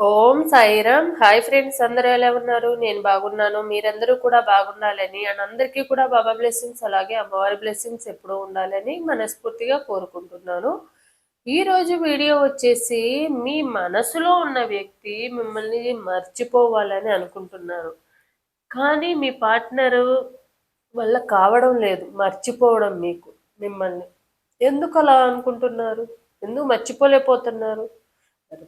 ఓం Sairam. Hi friends అందరూ ఎలా ఉన్నారు? నేను బాగున్నాను. మీరందరూ కూడా బాగుండాలని అండ్ అందరికీ కూడా బాబా బ్లెస్సింగ్స్ అలాగే అమ్మవారి బ్లెస్సింగ్స్ ఎప్పుడూ ఉండాలని మనస్ఫూర్తిగా కోరుకుంటున్నాను. ఈ రోజు వీడియో వచ్చేసి మీ మనసులో ఉన్న వ్యక్తి మిమ్మల్ని మర్చిపోవాలని అనుకుంటున్నారు. కానీ మీ పార్ట్నరు వల్ల కావడం లేదు మర్చిపోవడం మీకు మిమ్మల్ని. ఎందుకు అలా అనుకుంటున్నారు? ఎందుకు మర్చిపోలేకపోతున్నారు?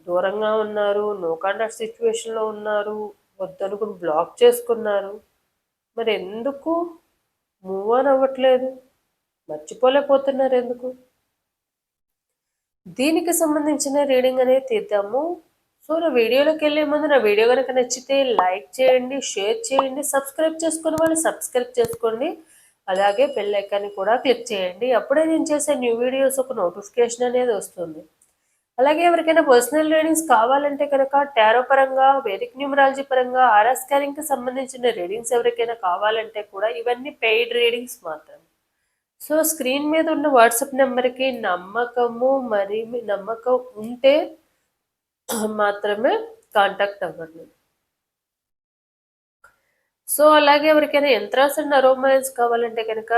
దూరంగా ఉన్నారు? నో కాంటాక్ట్ సిచ్యువేషన్లో ఉన్నారు? వద్దనుకుని బ్లాక్ చేసుకున్నారు? మరి ఎందుకు మూవ్ ఆన్ అవ్వట్లేదు? మర్చిపోలేకపోతున్నారు ఎందుకు? దీనికి సంబంధించిన రీడింగ్ అనేది తీద్దాము. సో నా వీడియోలోకి వెళ్ళే ముందు నా వీడియో కనుక నచ్చితే లైక్ చేయండి షేర్ చేయండి సబ్స్క్రైబ్ చేసుకుని వాళ్ళు సబ్స్క్రైబ్ చేసుకోండి. అలాగే బెల్ ఐకాన్ని కూడా క్లిక్ చేయండి. అప్పుడే నేను చేసే న్యూ వీడియోస్ ఒక నోటిఫికేషన్ అనేది వస్తుంది. అలాగే ఎవరికైనా పర్సనల్ రీడింగ్స్ కావాలంటే కనుక టారో పరంగా వేదిక్ న్యూమరాలజీ పరంగా ఆరా స్కానింగ్కి సంబంధించిన రీడింగ్స్ ఎవరికైనా కావాలంటే కూడా ఇవన్నీ పెయిడ్ రీడింగ్స్ మాత్రమే. సో స్క్రీన్ మీద ఉన్న వాట్సాప్ నెంబర్కి నమ్మకము మరి మీ నమ్మకం ఉంటే మాత్రమే కాంటాక్ట్ అవ్వండి. సో అలాగే ఎవరికైనా ఎంత్రాస్ అండ్ అరోమాయిల్స్ కావాలంటే కనుక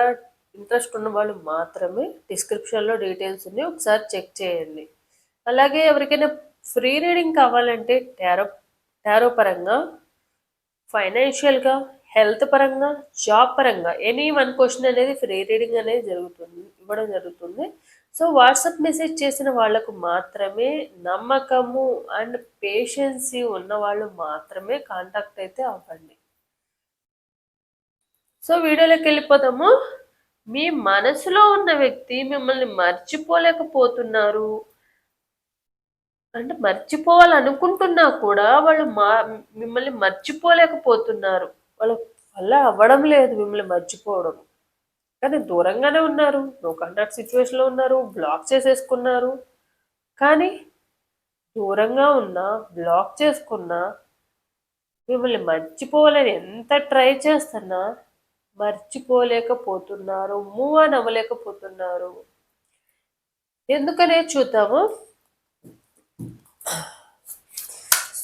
ఇంట్రెస్ట్ ఉన్న వాళ్ళు మాత్రమే డిస్క్రిప్షన్లో డీటెయిల్స్ ఉన్నాయి ఒకసారి చెక్ చేయండి. అలాగే ఎవరికైనా ఫ్రీ రీడింగ్ కావాలంటే టారో టారో పరంగా ఫైనాన్షియల్గా హెల్త్ పరంగా జాబ్ పరంగా ఎనీ వన్ క్వశ్చన్ అనేది ఫ్రీ రీడింగ్ అనేది జరుగుతుంది ఇవ్వడం జరుగుతుంది. సో వాట్సాప్ మెసేజ్ చేసిన వాళ్ళకు మాత్రమే నమ్మకము అండ్ పేషెన్సీ ఉన్న వాళ్ళు మాత్రమే కాంటాక్ట్ అయితే అవ్వండి. సో వీడియోలోకి వెళ్ళిపోదాము. మీ మనసులో ఉన్న వ్యక్తి మిమ్మల్ని మర్చిపోలేకపోతున్నారు. అంటే మర్చిపోవాలనుకుంటున్నా కూడా వాళ్ళు మా మిమ్మల్ని మర్చిపోలేకపోతున్నారు. వాళ్ళ వల్ల అవ్వడం లేదు మిమ్మల్ని మర్చిపోవడం. కానీ దూరంగానే ఉన్నారు నో కాంటాక్ట్ సిచ్యువేషన్లో ఉన్నారు బ్లాక్ చేసేసుకున్నారు. కానీ దూరంగా ఉన్నా బ్లాక్ చేసుకున్నా మిమ్మల్ని మర్చిపోవాలని ఎంత ట్రై చేస్తున్నా మర్చిపోలేకపోతున్నారు మూవ్ అని అవ్వలేకపోతున్నారు. ఎందుకనే చూద్దాము.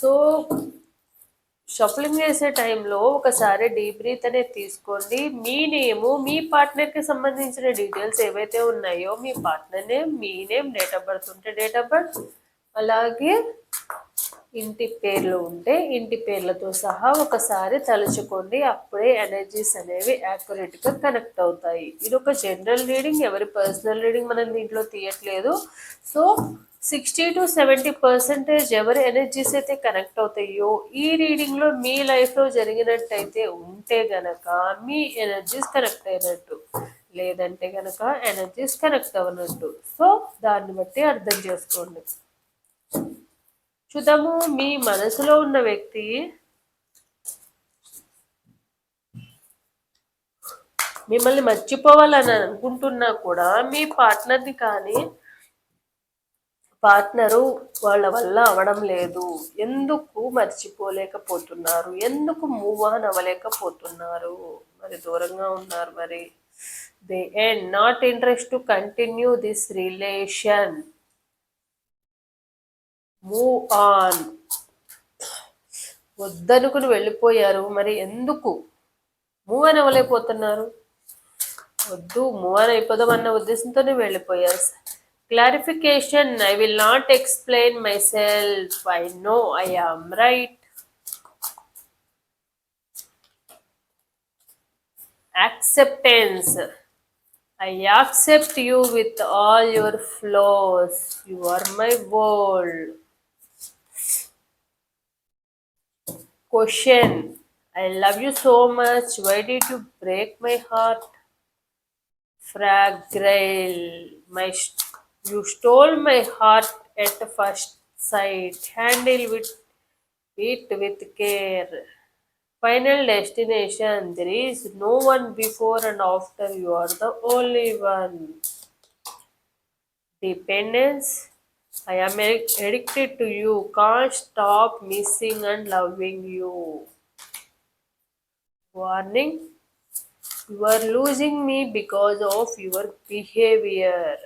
సో షఫలింగ్ చేసే టైంలో ఒకసారి డీప్ బ్రీత్ అనేది తీసుకోండి. మీ నేము మీ పార్ట్నర్కి సంబంధించిన డీటెయిల్స్ ఏవైతే ఉన్నాయో మీ పార్ట్నర్ నేమ్ మీ నేమ్ డేట్ ఆఫ్ బర్త్ ఉంటే డేట్ ఆఫ్ బర్త్ అలాగే ఇంటి పేర్లు ఉంటే ఇంటి పేర్లతో సహా ఒకసారి తలుచుకోండి. అప్పుడే ఎనర్జీస్ అనేవి యాక్యురేట్గా కనెక్ట్ అవుతాయి. ఇది ఒక జనరల్ రీడింగ్ ఎవరి పర్సనల్ రీడింగ్ మనం దీంట్లో తీయట్లేదు. So sixty to seventy percentage ఎవరి ఎనర్జీస్ అయితే కనెక్ట్ అవుతాయో ఈ రీడింగ్లో మీ లైఫ్లో జరిగినట్టయితే ఉంటే గనక మీ ఎనర్జీస్ కనెక్ట్ అయినట్టు. లేదంటే గనక ఎనర్జీస్ కనెక్ట్ అవ్వనట్టు సో దాన్ని బట్టి అర్థం చేసుకోండి. చూద్దాము మీ మనసులో ఉన్న వ్యక్తి మిమ్మల్ని మర్చిపోవాలని అనుకుంటున్నా కూడా మీ పార్ట్నర్ని కానీ పార్ట్నరు వాళ్ళ వల్ల అవడం లేదు. ఎందుకు మర్చిపోలేకపోతున్నారు? ఎందుకు మూవ్ ఆన్ అవ్వలేకపోతున్నారు? మరి దూరంగా ఉన్నారు మరి. They and not interest to continue this relation move on వద్దనుకుని వెళ్ళిపోయారు. మరి ఎందుకు మూవ్ అని అవ్వలేకపోతున్నారు? వద్దు మూవ్ అని అయిపోదాం అన్న ఉద్దేశంతోనే వెళ్ళిపోయారు. Clarification I will not explain myself. I know I am right. Acceptance. I accept you with all your flaws. You are my world. Question I love you so much. Why did you break my heart? Fragile. My you stole my heart at first sight. Handle with it with care. Final destination. There is no one before and after. You are the only one. Dependence. I am addicted to you. Can't stop missing and loving you. Warning. You are losing me because of your behavior.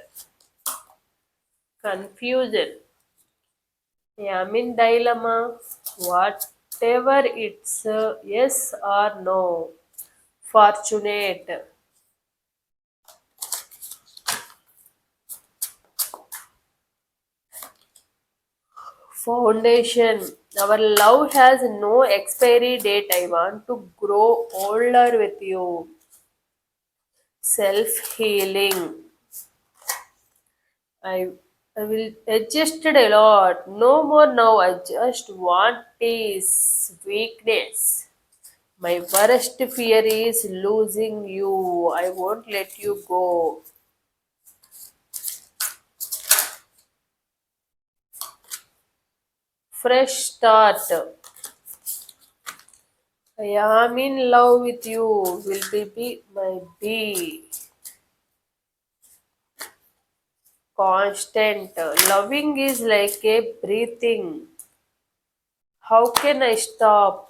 Confusion. am in dilemma. Whatever it's uh, yes or no. Fortunate. Foundation. Our love has no expiry date. I want to grow older with you. Self healing. I I will adjusted a lot. No more now. I just want peace. Weakness. My worst fear is losing you. I won't let you go. Fresh start. I am in love with you. Will be, be my be. Constant. Loving is like a breathing. How can I stop?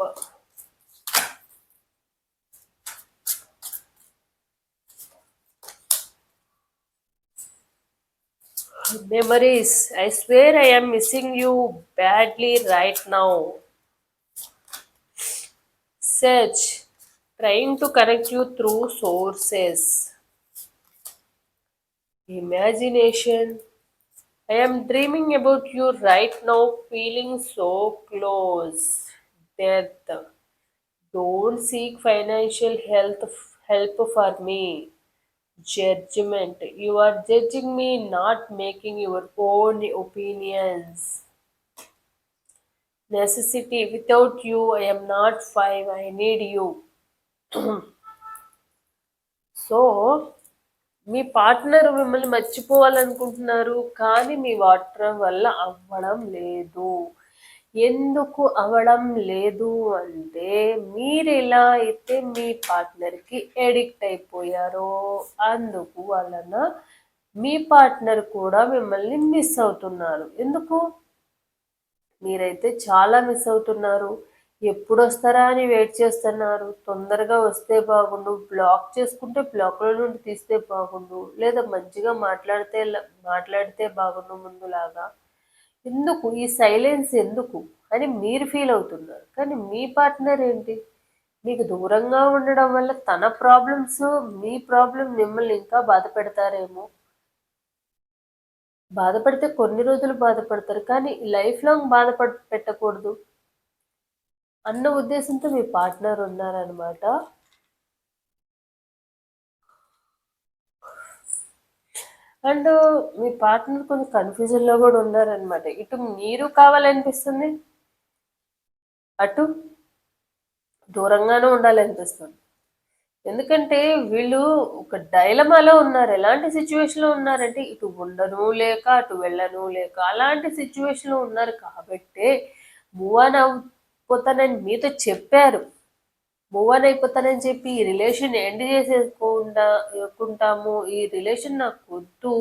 Memories. I swear I am missing you badly right now. Search. Trying to connect you through sources. Imagination. I am dreaming about you right now, feeling so close. Death. Don't seek financial health help for me. Judgment. You are judging me, not making your own opinions. Necessity. Without you, I am not five. I need you. So మీ partner మిమ్మల్ని మర్చిపోవాలనుకుంటున్నారు కానీ మీ water వల్ల అవ్వడం లేదు. ఎందుకు అవడం లేదు అంటే మీరు ఎలా అయితే మీ పార్ట్నర్కి ఎడిక్ట్ అయిపోయారో అందుకు వలన మీ పార్ట్నర్ కూడా మిమ్మల్ని మిస్ అవుతున్నారు. ఎందుకు? మీరైతే చాలా మిస్ అవుతున్నారు. ఎప్పుడు వస్తారా అని వెయిట్ చేస్తున్నారు. తొందరగా వస్తే బాగుండు. బ్లాక్ చేసుకుంటే బ్లాక్లో నుండి తీస్తే బాగుండు. లేదా మంచిగా మాట్లాడితే మాట్లాడితే బాగుండు ముందులాగా. ఎందుకు? ఈ సైలెన్స్ ఎందుకు? అని మీరు ఫీల్ అవుతున్నారు. కానీ మీ పార్ట్నర్ ఏంటి? మీకు దూరంగా ఉండడం వల్ల తన ప్రాబ్లమ్స్ మీ ప్రాబ్లం మిమ్మల్ని ఇంకా బాధ పెడతారేమో? బాధపడితే కొన్ని రోజులు బాధపడతారు. కానీ లైఫ్ లాంగ్ బాధపడ పెట్టకూడదు. అన్న ఉద్దేశంతో మీ పార్ట్నర్ ఉన్నారనమాట అండ్ మీ పార్ట్నర్ కొంచెం కన్ఫ్యూజన్లో కూడా ఉన్నారనమాట ఇటు మీరు కావాలనిపిస్తుంది అటు దూరంగానే ఉండాలనిపిస్తుంది. ఎందుకంటే వీళ్ళు ఒక డైలమాలో ఉన్నారు. ఎలాంటి సిచ్యువేషన్లో ఉన్నారంటే ఇటు ఉండను లేక అటు వెళ్ళను లేక అలాంటి సిచ్యువేషన్లో ఉన్నారు కాబట్టి మూవ్ ఆన్ అయిపోతానని మీతో చెప్పారు. మూవ్ ఆన్ అయిపోతానని చెప్పి ఈ రిలేషన్ ఎండ్ చేసేసుకోకుండా ఇవ్వకుంటాము ఈ రిలేషన్ నాకు వద్దు.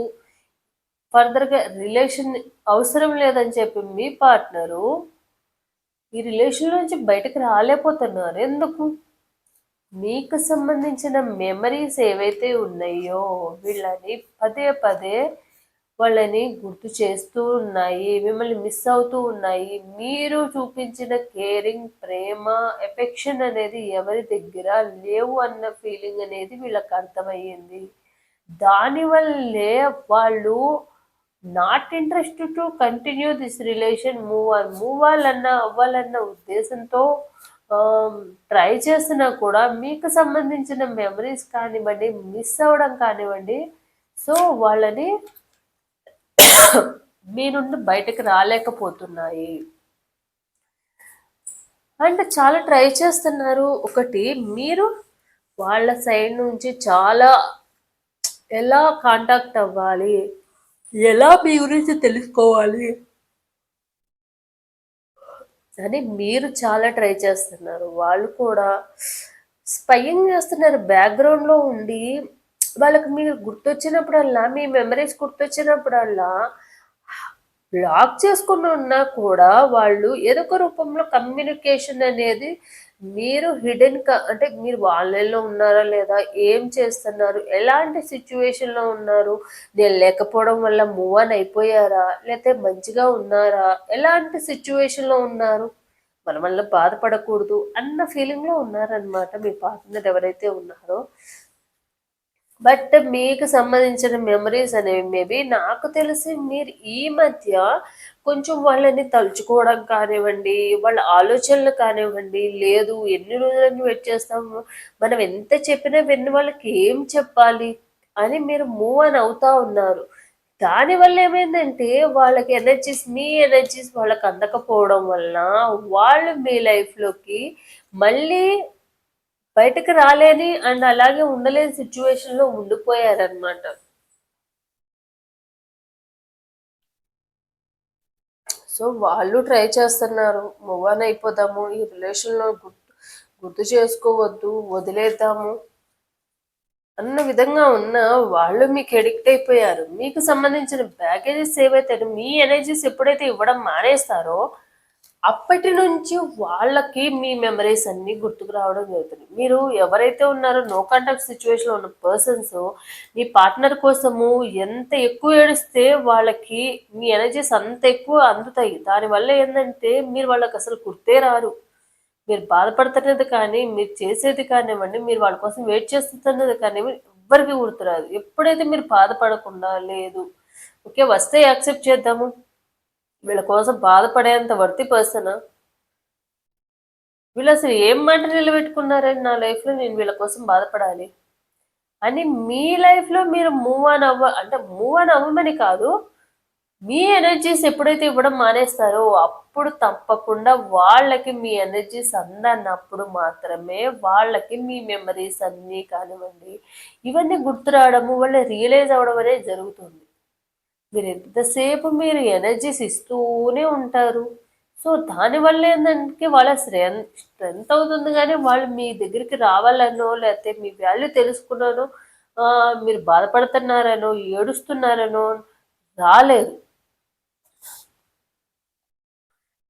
ఫర్దర్గా రిలేషన్ అవసరం లేదని చెప్పి మీ పార్ట్నరు ఈ రిలేషన్ నుంచి బయటకు రాలేకపోతున్నారు. ఎందుకు? మీకు సంబంధించిన మెమరీస్ ఏవైతే ఉన్నాయో వీళ్ళని పదే పదే వాళ్ళని గుర్తు చేస్తూ ఉన్నాయి మిమ్మల్ని మిస్ అవుతూ ఉన్నాయి. మీరు చూపించిన కేరింగ్ ప్రేమ ఎఫెక్షన్ అనేది ఎవరి దగ్గర లేవు అన్న ఫీలింగ్ అనేది వీళ్ళకి అర్థమయ్యింది. దానివల్లే వాళ్ళు not interest to continue this relation move on move అవ్వాలన్న అవ్వాలన్న ఉద్దేశంతో ట్రై చేసినా కూడా మీకు సంబంధించిన మెమరీస్ కానివ్వండి మిస్ అవ్వడం కానివ్వండి సో వాళ్ళని మీ నుండి బయటకు రాలేకపోతున్నాయి. అండ్ చాలా ట్రై చేస్తున్నారు. ఒకటి మీరు వాళ్ళ సైడ్ నుంచి చాలా ఎలా కాంటాక్ట్ అవ్వాలి? ఎలా మీ గురించి తెలుసుకోవాలి? అని మీరు చాలా ట్రై చేస్తున్నారు. వాళ్ళు కూడా స్పయింగ్ చేస్తున్నారు. బ్యాక్గ్రౌండ్లో ఉండి వాళ్ళకి మీరు గుర్తొచ్చినప్పుడల్లా మీ మెమరీస్ గుర్తొచ్చినప్పుడల్లా బ్లాక్ చేసుకుని ఉన్నా కూడా వాళ్ళు ఏదో ఒక రూపంలో కమ్యూనికేషన్ అనేది మీరు హిడెన్ అంటే మీరు ఆన్లైన్లో ఉన్నారా లేదా ఏం చేస్తున్నారు ఎలాంటి సిచ్యువేషన్లో ఉన్నారు నేను లేకపోవడం వల్ల మూవ్ ఆన్ అయిపోయారా లేకపోతే మంచిగా ఉన్నారా ఎలాంటి సిచ్యువేషన్లో ఉన్నారు మన వల్ల బాధపడకూడదు అన్న ఫీలింగ్లో ఉన్నారనమాట మీ పార్ట్నర్ ఎవరైతే ఉన్నారో. బట్ మీకు సంబంధించిన మెమరీస్ అనేవి మేబీ నాకు తెలిసి మీరు ఈ మధ్య కొంచెం వాళ్ళని తలుచుకోవడం కానివ్వండి వాళ్ళ ఆలోచనలు కానివ్వండి లేదు ఎన్ని రోజులని వెయిట్ చేస్తాము మనం ఎంత చెప్పినా విన్న వాళ్ళకి ఏం చెప్పాలి అని మీరు మూవ్ అని అవుతా ఉన్నారు. దానివల్ల ఏమైందంటే వాళ్ళకి ఎనర్జీస్ మీ ఎనర్జీస్ వాళ్ళకి అందకపోవడం వలన వాళ్ళు మీ లైఫ్లోకి మళ్ళీ బయటకు రాలేని అండ్ అలాగే ఉండలేని సిచ్యువేషన్లో ఉండిపోయారనమాట సో వాళ్ళు ట్రై చేస్తున్నారు. మూవ్ ఆన్ అయిపోదాము. ఈ రిలేషన్లో గుర్తు గుర్తు చేసుకోవద్దు. వదిలేద్దాము. అన్న విధంగా ఉన్న వాళ్ళు మీకు ఎడిక్ట్ అయిపోయారు. మీకు సంబంధించిన బ్యాగేజెస్ ఏవైతే మీ ఎనర్జీస్ ఎప్పుడైతే ఇవ్వడం మానేస్తారో అప్పటి నుంచి వాళ్ళకి మీ మెమరీస్ అన్నీ గుర్తుకు రావడం జరుగుతుంది. మీరు ఎవరైతే ఉన్నారో నో కాంటాక్ట్ సిచ్యువేషన్లో ఉన్న పర్సన్స్ మీ పార్ట్నర్ కోసము ఎంత ఎక్కువ ఏడిస్తే వాళ్ళకి మీ ఎనర్జీస్ అంత ఎక్కువ అందుతాయి. దానివల్ల ఏంటంటే మీరు వాళ్ళకి అసలు గుర్తే రారు. మీరు బాధపడుతున్నది కానీ మీరు చేసేది కానివ్వండి మీరు వాళ్ళ కోసం వెయిట్ చేస్తున్నది కానీ ఎవ్వరికి గుర్తురాదు ఎప్పుడైతే మీరు బాధపడకుండా లేదు ఓకే వస్తే యాక్సెప్ట్ చేద్దాము వీళ్ళ కోసం బాధపడేంత వర్తి పర్సన్ వీళ్ళు అసలు ఏం మాట నిలబెట్టుకున్నారని నా లైఫ్లో నేను వీళ్ళ కోసం బాధపడాలి. అని మీ లైఫ్లో మీరు మూవ్ ఆన్ అవ్వ అంటే మూవ్ ఆన్ అవ్వమని కాదు మీ ఎనర్జీస్ ఎప్పుడైతే ఇవ్వడం మానేస్తారో అప్పుడు తప్పకుండా వాళ్ళకి మీ ఎనర్జీస్ అందన్నప్పుడు మాత్రమే వాళ్ళకి మీ మెమరీస్ అన్నీ కానివ్వండి ఇవన్నీ గుర్తు రావడము వాళ్ళు రియలైజ్ అవ్వడం అనేది జరుగుతుంది. మీరు ఎంతసేపు మీరు ఎనర్జీస్ ఇస్తూనే ఉంటారు. సో దానివల్ల ఏంటంటే వాళ్ళ స్ట్రెంత్ స్ట్రెంత్ అవుతుంది కానీ వాళ్ళు మీ దగ్గరికి రావాలనో లేకపోతే మీ వాల్యూ తెలుసుకున్నానో మీరు బాధపడుతున్నారనో ఏడుస్తున్నారనో రాలేదు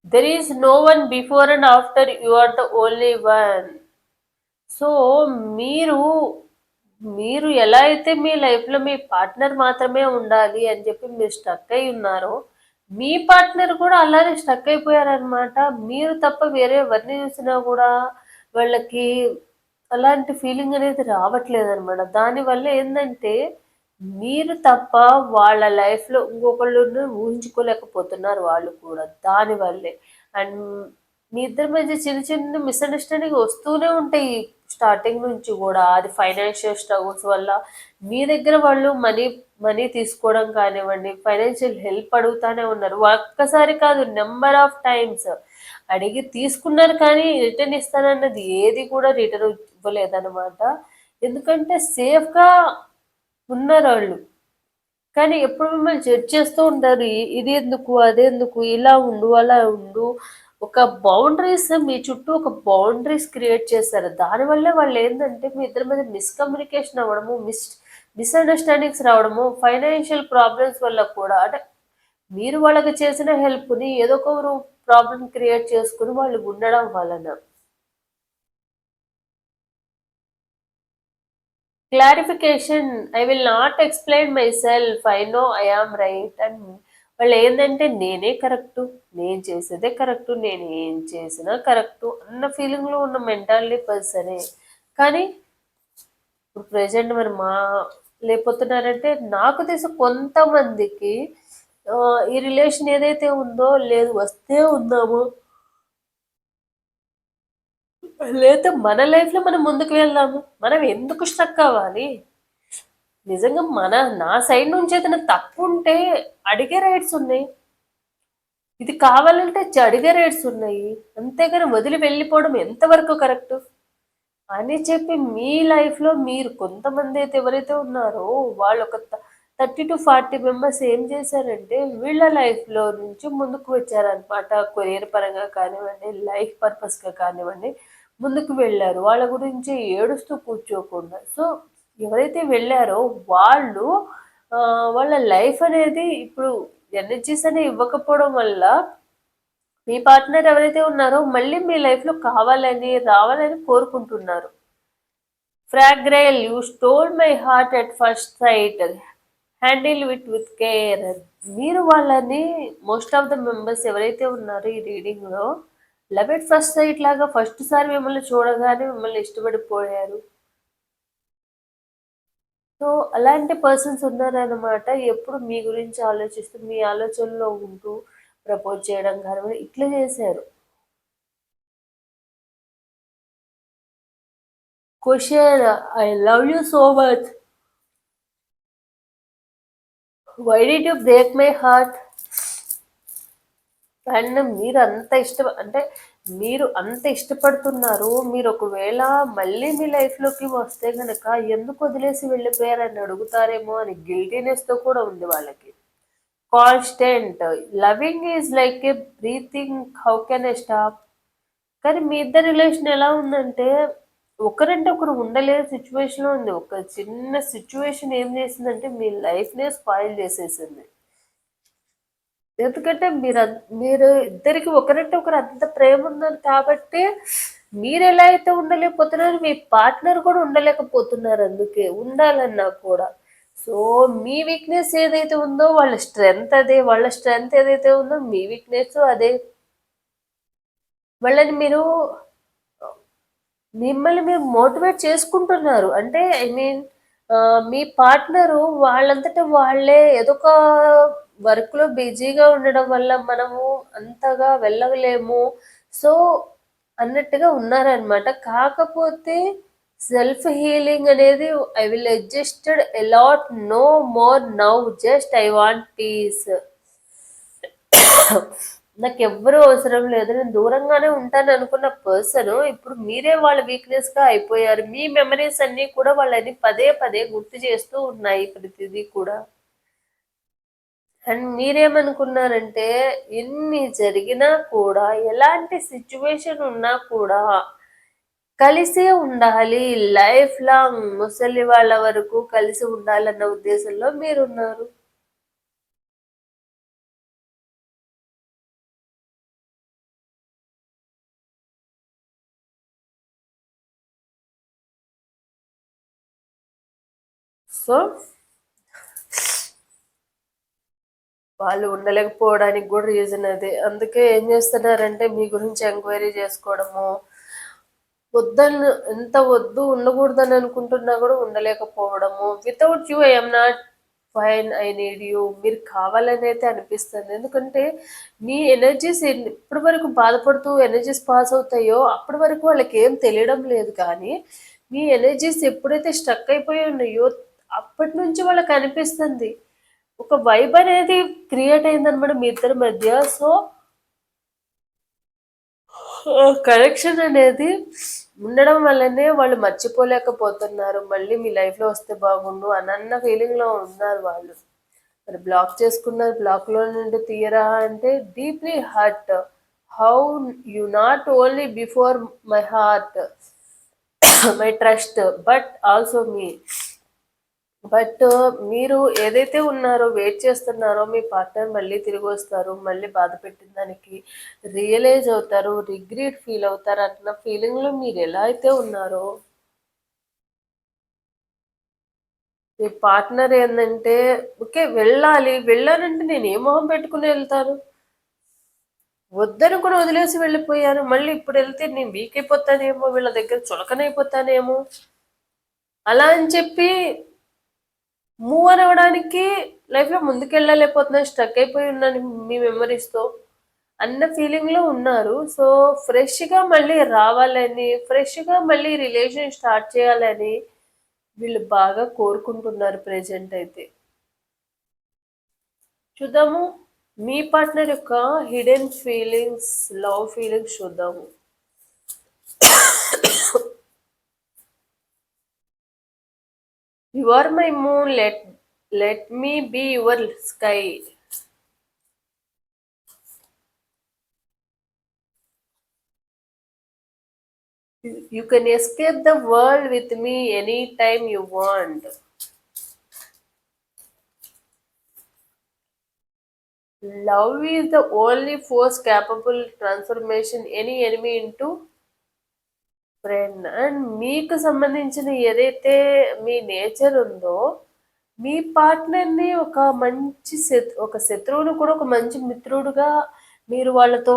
there is no one before and after you are the only one so మీరు మీరు ఎలా అయితే మీ లైఫ్లో మీ పార్ట్నర్ మాత్రమే ఉండాలి అని చెప్పి మీరు స్టక్ అయి ఉన్నారో మీ పార్ట్నర్ కూడా అలానే స్టక్ అయిపోయారనమాట మీరు తప్ప వేరే ఎవరిని చూసినా కూడా వాళ్ళకి అలాంటి ఫీలింగ్ అనేది రావట్లేదు అనమాట దానివల్ల ఏంటంటే మీరు తప్ప వాళ్ళ లైఫ్లో ఇంకొకళ్ళు ఊహించుకోలేకపోతున్నారు వాళ్ళు కూడా. దానివల్లే అండ్ మీ ఇద్దరి మధ్య చిన్న చిన్న మిస్అండర్స్టాండింగ్ వస్తూనే ఉంటాయి స్టార్టింగ్ నుంచి కూడా. అది ఫైనాన్షియల్ స్ట్రగుల్స్ వల్ల మీ దగ్గర వాళ్ళు మనీ మనీ తీసుకోవడం కానివ్వండి ఫైనాన్షియల్ హెల్ప్ అడుగుతానే ఉన్నారు. ఒక్కసారి కాదు నెంబర్ ఆఫ్ టైమ్స్ అడిగి తీసుకున్నారు కానీ రిటర్న్ ఇస్తానన్నది ఏది కూడా రిటర్న్ ఇవ్వలేదన్నమాట. ఎందుకంటే సేఫ్గా ఉన్నారు వాళ్ళు. కానీ ఎప్పుడు మిమ్మల్ని జడ్జ్ చేస్తూ ఉంటారు ఇది ఎందుకు అదెందుకు ఇలా ఉండు అలా ఉండు ఒక బౌండరీస్ మీ చుట్టూ ఒక బౌండరీస్ క్రియేట్ చేస్తారు దానివల్ల వాళ్ళు ఏంటంటే మీ ఇద్దరి మీద మిస్కమ్యూనికేషన్ అవ్వడము మిస్ మిస్అండర్స్టాండింగ్స్ రావడము ఫైనాన్షియల్ ప్రాబ్లమ్స్ వల్ల కూడా అంటే మీరు వాళ్ళకి చేసిన హెల్ప్ని ఏదో ఒక ప్రాబ్లం క్రియేట్ చేసుకుని వాళ్ళు ఉండడం వలన. Clarification I will not explain myself I know I am right and వాళ్ళు ఏంటంటే నేనే కరెక్టు నేను చేసేదే కరెక్టు నేను ఏం చేసినా కరెక్టు అన్న ఫీలింగ్లో ఉన్న మెంటాలిటీ పర్సనే. కానీ ఇప్పుడు ప్రజెంట్ మరి మా లేకపోతున్నారంటే నాకు తెలిసి కొంతమందికి ఈ రిలేషన్ ఏదైతే ఉందో లేదు వస్తే ఉందాము. లేకపోతే మన లైఫ్లో మనం ముందుకు వెళ్దాము. మనం ఎందుకు స్టక్ అవ్వాలి? నిజంగా మన నా సైడ్ నుంచి ఏదైనా తప్పు ఉంటే అడిగే రైట్స్ ఉన్నాయి. ఇది కావాలంటే అడిగే రైట్స్ ఉన్నాయి. అంతేగాని వదిలి వెళ్ళిపోవడం ఎంతవరకు కరెక్ట్ అని చెప్పి మీ లైఫ్లో మీరు కొంతమంది అయితే ఎవరైతే ఉన్నారో వాళ్ళు ఒక థర్టీ టు ఫార్టీ మెంబర్స్ ఏం చేశారంటే వీళ్ళ లైఫ్లో నుంచి ముందుకు వచ్చారనమాట కొరియర్ పరంగా కానివ్వండి లైఫ్ పర్పస్గా కానివ్వండి ముందుకు వెళ్ళారు. వాళ్ళ గురించి ఏడుస్తూ కూర్చోకుండా. సో ఎవరైతే వెళ్ళారో వాళ్ళు వాళ్ళ లైఫ్ అనేది ఇప్పుడు ఎనర్జీస్ అనేవి ఇవ్వకపోవడం వల్ల మీ పార్ట్నర్ ఎవరైతే ఉన్నారో మళ్ళీ మీ లైఫ్లో కావాలని రావాలని కోరుకుంటున్నారు. Fragile you stole my heart at first sight handle with with care మీరు వాళ్ళని మోస్ట్ ఆఫ్ ద మెంబర్స్ ఎవరైతే ఉన్నారో ఈ రీడింగ్లో లవ్ ఎట్ ఫస్ట్ సైట్ లాగా ఫస్ట్ సారి మిమ్మల్ని చూడగానే మిమ్మల్ని ఇష్టపడిపోయారు. సో అలాంటి పర్సన్స్ ఉన్నారన్నమాట. ఎప్పుడు మీ గురించి ఆలోచిస్తూ మీ ఆలోచనలో ఉంటూ ప్రపోజ్ చేయడం కానీ ఇట్లా చేశారు. Question I love you so much why did you break my heart and మీరు అంత ఇష్టం అంటే మీరు అంత ఇష్టపడుతున్నారు మీరు ఒకవేళ మళ్ళీ మీ లైఫ్లోకి వస్తే కనుక ఎందుకు వదిలేసి వెళ్ళిపోయారని అడుగుతారేమో అని గిల్టీనెస్తో కూడా ఉంది వాళ్ళకి. Constant loving is like a breathing how can a stop కానీ మీ ఇద్దరు రిలేషన్ ఎలా ఉందంటే ఒకరంటే ఒకరు ఉండలేని సిచ్యువేషన్లో ఉంది. ఒక చిన్న సిచ్యువేషన్ ఏం చేసిందంటే మీ లైఫ్నే స్పాయిల్ చేసేసింది. ఎందుకంటే మీరు మీరు ఇద్దరికి ఒకరంటే ఒకరు అంత ప్రేమ ఉన్నారు కాబట్టి మీరు ఎలా అయితే ఉండలేకపోతున్నారు మీ పార్ట్నర్ కూడా ఉండలేకపోతున్నారు అందుకే ఉండాలన్నా కూడా. సో మీ వీక్నెస్ ఏదైతే ఉందో వాళ్ళ స్ట్రెంగ్త్ అదే వాళ్ళ స్ట్రెంగ్త్ ఏదైతే ఉందో మీ వీక్నెస్ అదే. వాళ్ళని మీరు మిమ్మల్ని మీరు మోటివేట్ చేసుకుంటున్నారు. అంటే ఐ మీన్ మీ పార్ట్నరు వాళ్ళంతటా వాళ్ళే ఏదో ఒక వర్క్లో బిజీగా ఉండడం వల్ల మనము అంతగా వెళ్ళలేము. సో అన్నట్టుగా ఉన్నారనమాట కాకపోతే సెల్ఫ్ హీలింగ్ అనేది I will adjusted a lot no more now just I want peace నాకు ఎవ్వరూ అవసరం లేదు. నేను దూరంగానే ఉంటాను అనుకున్న పర్సన్ ఇప్పుడు మీరే వాళ్ళ వీక్నెస్గా అయిపోయారు. మీ మెమరీస్ అన్నీ కూడా వాళ్ళని పదే పదే గుర్తు చేస్తూ ఉన్నాయి ప్రతిదీ కూడా. అండ్ మీరేమనుకున్నారంటే ఎన్ని జరిగినా కూడా ఎలాంటి సిచ్యువేషన్ ఉన్నా కూడా కలిసే ఉండాలి. లైఫ్ లాంగ్ ముసలి వాళ్ళ వరకు కలిసి ఉండాలన్న ఉద్దేశంలో మీరున్నారు. సో వాళ్ళు ఉండలేకపోవడానికి కూడా రీజన్ అదే. అందుకే ఏం చేస్తున్నారంటే మీ గురించి ఎంక్వైరీ చేసుకోవడము. వద్దని ఎంత వద్దు ఉండకూడదని అనుకుంటున్నా కూడా ఉండలేకపోవడము. Without you I'm not fine I need you మీరు కావాలని అయితే అనిపిస్తుంది. ఎందుకంటే మీ ఎనర్జీస్ ఇప్పటి వరకు బాధపడుతూ ఎనర్జీస్ పాస్ అవుతాయో అప్పటి వరకు వాళ్ళకి ఏం తెలియడం లేదు. కానీ మీ ఎనర్జీస్ ఎప్పుడైతే స్ట్రక్ అయిపోయి ఉన్నాయో అప్పటి నుంచి వాళ్ళకి అనిపిస్తుంది. ఒక వైబ్ అనేది క్రియేట్ అయిందనమాట మీ ఇద్దరి మధ్య. సో కనెక్షన్ అనేది ఉండడం వల్లనే వాళ్ళు మర్చిపోలేకపోతున్నారు. మళ్ళీ మీ లైఫ్లో వస్తే బాగుండు అనన్న ఫీలింగ్లో ఉన్నారు వాళ్ళు. మరి బ్లాక్ చేసుకున్నారు. బ్లాక్లో నుండి తీయరా అంటే deeply hurt how you not only before my heart my trust but also me but మీరు ఏదైతే ఉన్నారో వెయిట్ చేస్తున్నారో మీ పార్ట్నర్ మళ్ళీ తిరిగి వస్తారు మళ్ళీ బాధ పెట్టిన దానికి రియలైజ్ అవుతారు రిగ్రెట్ ఫీల్ అవుతారు అన్న ఫీలింగ్లో మీరు ఎలా అయితే ఉన్నారో మీ పార్ట్నర్ ఏంటంటే ఓకే వెళ్ళాలి వెళ్ళానంటే నేను ఏ మొహం పెట్టుకుని వెళ్తాను? వద్దనుకుని కూడా వదిలేసి వెళ్ళిపోయాను మళ్ళీ ఇప్పుడు వెళ్తే నేను వీక్ అయిపోతానేమో వీళ్ళ దగ్గర చులకనైపోతానేమో అలా అని చెప్పి మూవ్ అని అవ్వడానికి లైఫ్లో ముందుకెళ్ళలేకపోతున్నాను స్ట్రక్ అయిపోయి ఉన్నాను మీ మెమరీస్తో అన్న ఫీలింగ్లో ఉన్నారు. సో ఫ్రెష్గా మళ్ళీ రావాలని ఫ్రెష్గా మళ్ళీ రిలేషన్ స్టార్ట్ చేయాలని వీళ్ళు బాగా కోరుకుంటున్నారు ప్రజెంట్ అయితే. చూద్దాము మీ పార్ట్నర్ యొక్క హిడెన్ ఫీలింగ్స్ లవ్ ఫీలింగ్స్ చూద్దాము. You are my moon, let, let me be your sky. You, you can escape the world with me anytime you want. Love is the only force capable transformation any enemy into friend and మీకు సంబంధించిన ఏదైతే మీ nature ఉందో మీ పార్ట్నర్ని ఒక మంచి ఒక శత్రువును కూడా ఒక మంచి మిత్రుడుగా మీరు వాళ్ళతో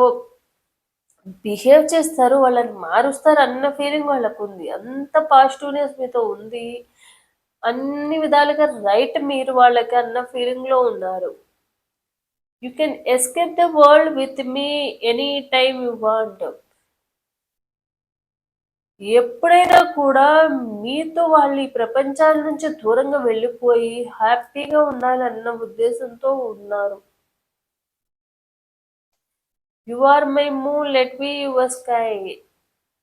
బిహేవ్ చేస్తారు వాళ్ళని మారుస్తారు అన్న ఫీలింగ్ వాళ్ళకు ఉంది అంత పాజిటివ్నెస్ మీతో ఉంది. అన్ని విధాలుగా రైట్ మీరు వాళ్ళకి అన్న ఫీలింగ్లో ఉన్నారు. You can escape the world with me any time you want ఎప్పుడైనా కూడా మీతో వాళ్ళు ఈ ప్రపంచాల నుంచి దూరంగా వెళ్ళిపోయి హ్యాపీగా ఉండాలన్న ఉద్దేశంతో ఉన్నారు. You are my moon let me your sky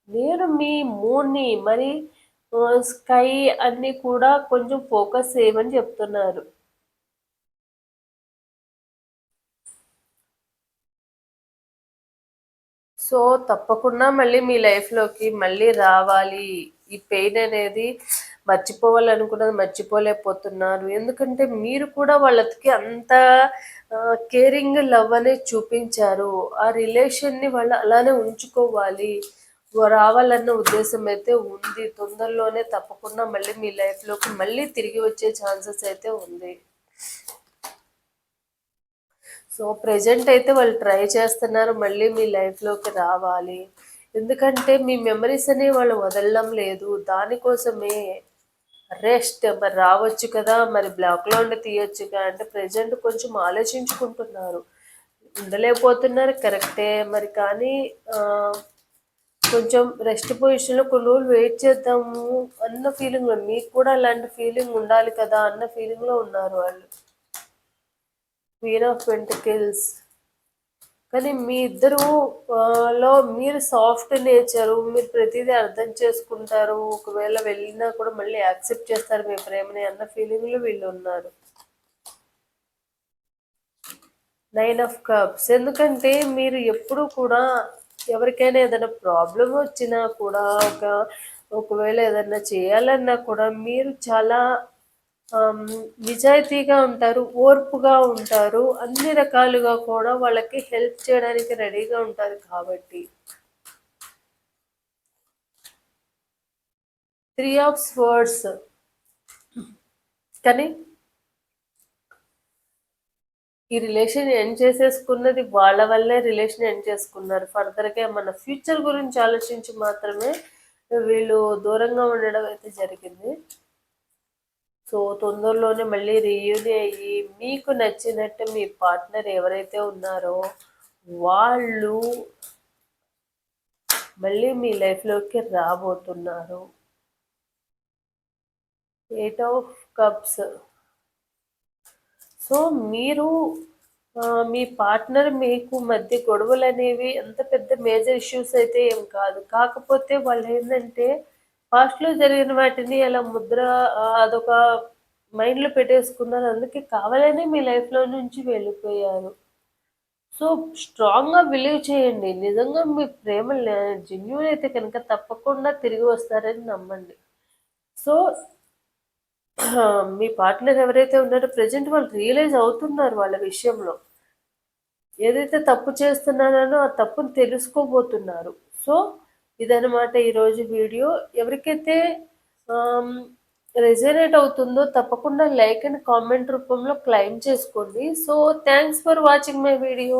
నేను మీ మూన్ని మరి స్కై అన్ని కూడా కొంచెం ఫోకస్ చేయమని చెప్తున్నారు. సో తప్పకుండా మళ్ళీ మీ లైఫ్లోకి మళ్ళీ రావాలి. ఈ పెయిన్ అనేది మర్చిపోవాలనుకున్నది మర్చిపోలేకపోతున్నారు. ఎందుకంటే మీరు కూడా వాళ్ళకి అంత కేరింగ్ లవ్ అనేది చూపించారు. ఆ రిలేషన్ని వాళ్ళు అలానే ఉంచుకోవాలి. రావాలన్న ఉద్దేశం అయితే ఉంది. తొందరలోనే తప్పకుండా మళ్ళీ మీ లైఫ్లోకి మళ్ళీ తిరిగి వచ్చే ఛాన్సెస్ అయితే ఉంది. సో ప్రజెంట్ అయితే వాళ్ళు ట్రై చేస్తున్నారు మళ్ళీ మీ లైఫ్లోకి రావాలి. ఎందుకంటే మీ మెమరీస్ అనేవి వాళ్ళు వదలడం లేదు. దానికోసమే రెస్ట్ మరి రావచ్చు కదా మరి బ్లాక్లో ఉండి తీయొచ్చు కదా అంటే ప్రజెంట్ కొంచెం ఆలోచించుకుంటున్నారు. ఉండలేకపోతున్నారు కరెక్టే మరి కానీ కొంచెం రెస్ట్ పొజిషన్లో కొన్ని రోజులు వెయిట్ చేద్దాము అన్న ఫీలింగ్లో మీకు కూడా అలాంటి ఫీలింగ్ ఉండాలి కదా అన్న ఫీలింగ్లో ఉన్నారు వాళ్ళు. క్వీన్ ఆఫ్ పెంటికల్స్ కానీ మీ ఇద్దరు లో మీరు సాఫ్ట్ నేచరు మీరు ప్రతిదీ అర్థం చేసుకుంటారు. ఒకవేళ వెళ్ళినా కూడా మళ్ళీ యాక్సెప్ట్ చేస్తారు మీ ప్రేమని అన్న ఫీలింగ్లో వీళ్ళు ఉన్నారు. నైన్ ఆఫ్ కప్స్ ఎందుకంటే మీరు ఎప్పుడు కూడా ఎవరికైనా ఏదైనా ప్రాబ్లం వచ్చినా కూడా ఒక ఒకవేళ ఏదైనా చేయాలన్నా కూడా మీరు చాలా నిజాయితీగా ఉంటారు ఓర్పుగా ఉంటారు అన్ని రకాలుగా కూడా వాళ్ళకి హెల్ప్ చేయడానికి రెడీగా ఉంటారు కాబట్టి. త్రీ ఆఫ్ స్వర్డ్స్ కానీ ఈ రిలేషన్ ఎండ్ చేసేసుకున్నది వాళ్ళ వల్లే రిలేషన్ ఎండ్ చేసుకున్నారు. ఫర్దర్గా మన ఫ్యూచర్ గురించి ఆలోచించి మాత్రమే వీళ్ళు దూరంగా ఉండడం అయితే జరిగింది. సో తొందరలోనే మళ్ళీ రీయూని అయ్యి మీకు నచ్చినట్టు మీ పార్ట్నర్ ఎవరైతే ఉన్నారో వాళ్ళు మళ్ళీ మీ లైఫ్లోకి రాబోతున్నారు. ఎయిట్ ఆఫ్ కప్స్ సో మీరు మీ పార్ట్నర్ మీకు మధ్య గొడవలు అనేవి అంత పెద్ద మేజర్ ఇష్యూస్ అయితే ఏం కాదు. కాకపోతే వాళ్ళు ఏంటంటే పాస్ట్లో జరిగిన వాటిని అలా ముద్ర అదొక మైండ్లో పెట్టేసుకున్నారు. అందుకే కావాలనే మీ లైఫ్లో నుంచి వెళ్ళిపోయారు. సో స్ట్రాంగ్గా బిలీవ్ చేయండి. నిజంగా మీ ప్రేమ జెన్యున్ అయితే కనుక తప్పకుండా తిరిగి వస్తారని నమ్మండి. సో మీ పార్ట్నర్ ఎవరైతే ఉన్నారో ప్రజెంట్ వాళ్ళు రియలైజ్ అవుతున్నారు వాళ్ళ విషయంలో. ఏదైతే తప్పు చేస్తున్నారో ఆ తప్పును తెలుసుకోబోతున్నారు. సో ఇదనమాట ఈరోజు వీడియో. ఎవరికైతే రెజనేట్ అవుతుందో తప్పకుండా లైక్ అండ్ కామెంట్ రూపంలో క్లైమ్ చేసుకోండి. So thanks for watching my video